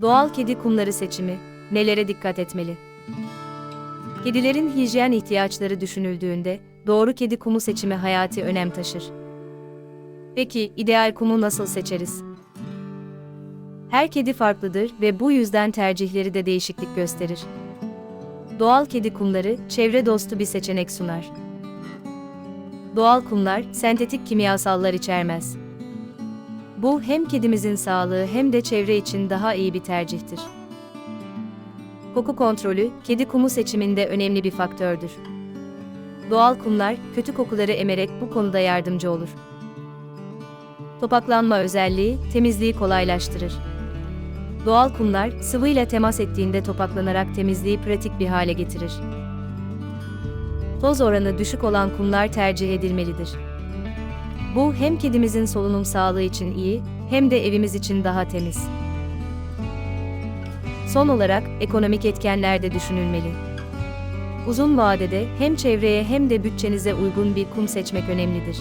Doğal kedi kumları seçimi, nelere dikkat etmeli? Kedilerin hijyen ihtiyaçları düşünüldüğünde, doğru kedi kumu seçimi hayati önem taşır. Peki, ideal kumu nasıl seçeriz? Her kedi farklıdır ve bu yüzden tercihleri de değişiklik gösterir. Doğal kedi kumları, çevre dostu bir seçenek sunar. Doğal kumlar, sentetik kimyasallar içermez. Bu hem kedimizin sağlığı hem de çevre için daha iyi bir tercihtir. Koku kontrolü, kedi kumu seçiminde önemli bir faktördür. Doğal kumlar, kötü kokuları emerek bu konuda yardımcı olur. Topaklanma özelliği, temizliği kolaylaştırır. Doğal kumlar, sıvıyla temas ettiğinde topaklanarak temizliği pratik bir hale getirir. Toz oranı düşük olan kumlar tercih edilmelidir. Bu hem kedimizin solunum sağlığı için iyi, hem de evimiz için daha temiz. Son olarak ekonomik etkenler de düşünülmeli. Uzun vadede hem çevreye hem de bütçenize uygun bir kum seçmek önemlidir.